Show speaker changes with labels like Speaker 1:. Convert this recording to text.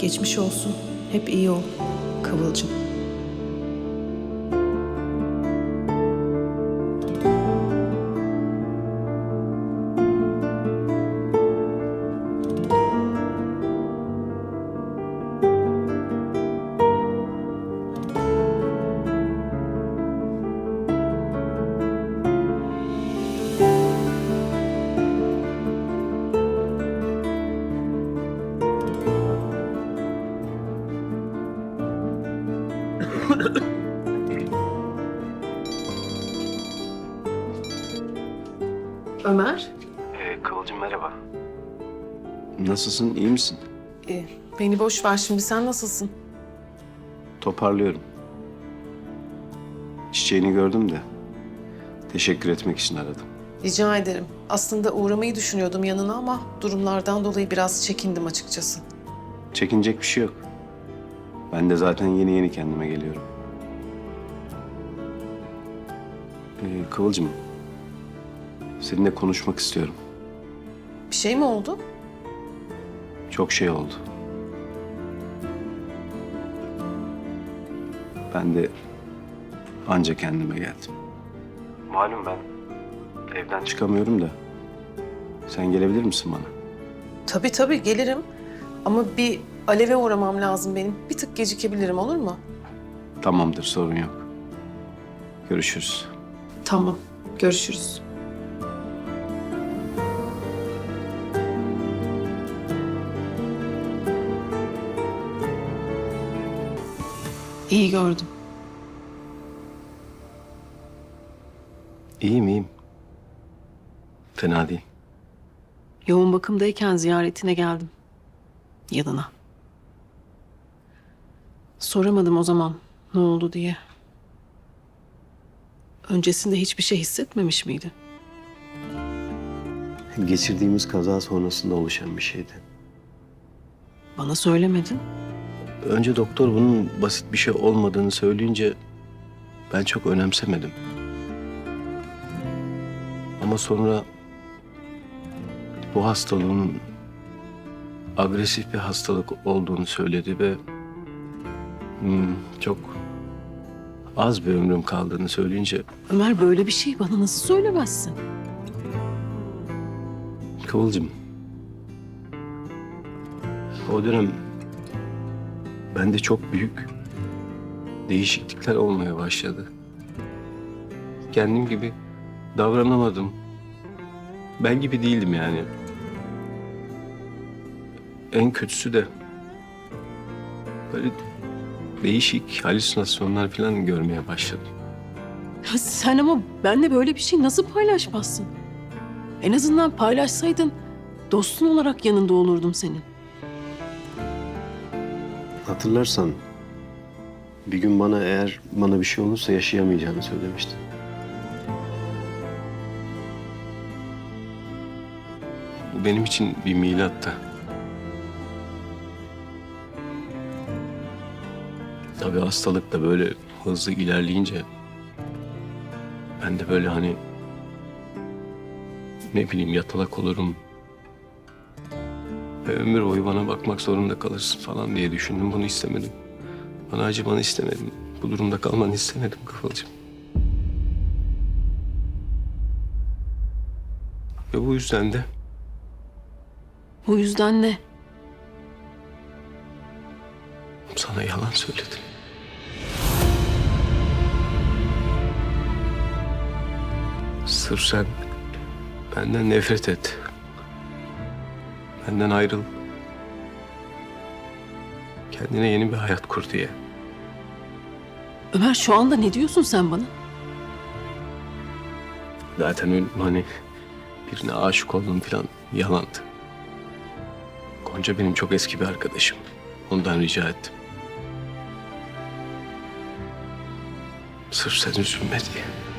Speaker 1: Geçmiş olsun. Hep iyi ol. Kıvılcım. Ömer,
Speaker 2: Ee, Kıvılcım merhaba. Nasılsın, iyi misin?
Speaker 1: e, beni boş ver şimdi. Sen nasılsın?
Speaker 2: Toparlıyorum. Çiçeğini gördüm de teşekkür etmek için aradım.
Speaker 1: Rica ederim. Aslında uğramayı düşünüyordum yanına ama durumlardan dolayı biraz çekindim açıkçası.
Speaker 2: Çekinecek bir şey yok. Ben de zaten yeni yeni kendime geliyorum. Ee, Kıvılcım, seninle konuşmak istiyorum.
Speaker 1: Bir şey mi oldu?
Speaker 2: Çok şey oldu. Ben de anca kendime geldim. Malum ben evden çıkamıyorum da. Sen gelebilir misin bana?
Speaker 1: Tabii tabii gelirim. Ama bir aleve uğramam lazım benim. Bir tık gecikebilirim olur mu?
Speaker 2: Tamamdır, sorun yok. Görüşürüz.
Speaker 1: Tamam. Görüşürüz. İyi gördüm.
Speaker 2: İyiyim, iyiyim. Fena değil.
Speaker 1: Yoğun bakımdayken ziyaretine geldim. Yanına. Soramadım o zaman ne oldu diye. Öncesinde hiçbir şey hissetmemiş miydi?
Speaker 2: Geçirdiğimiz kaza sonrasında oluşan bir şeydi.
Speaker 1: Bana söylemedin.
Speaker 2: Önce doktor bunun basit bir şey olmadığını söyleyince ben çok önemsemedim. Ama sonra bu hastalığın agresif bir hastalık olduğunu söyledi ve hmm, çok az bir ömrüm kaldığını söyleyince
Speaker 1: Ömer böyle bir şey bana nasıl söylemezsin?
Speaker 2: Kıvılcım. O dönem bende çok büyük değişiklikler olmaya başladı. Kendim gibi davranamadım. Ben gibi değildim yani. En kötüsü de böyle değişik halüsinasyonlar falan görmeye başladım.
Speaker 1: Ya sen ama benle böyle bir şey nasıl paylaşmazsın? En azından paylaşsaydın dostun olarak yanında olurdum senin.
Speaker 2: Hatırlarsan bir gün bana eğer bana bir şey olursa yaşayamayacağını söylemiştin. Bu benim için bir milattı. Tabii hastalık da böyle hızlı ilerleyince ben de böyle hani ne bileyim yatalak olurum. Ve ömür boyu bana bakmak zorunda kalırsın falan diye düşündüm. Bunu istemedim. Bana acımanı istemedim. Bu durumda kalmanı istemedim Kıvılcım. Ve bu yüzden de
Speaker 1: O yüzden ne?
Speaker 2: sana yalan söyledim. Sırf sen benden nefret et. Benden ayrıl. Kendine yeni bir hayat kur diye.
Speaker 1: Ömer şu anda ne diyorsun sen bana?
Speaker 2: Zaten öyle hani birine aşık oldum falan yalandı. Gonca benim çok eski bir arkadaşım. Ondan rica ettim. Sırf sen üzülme diye.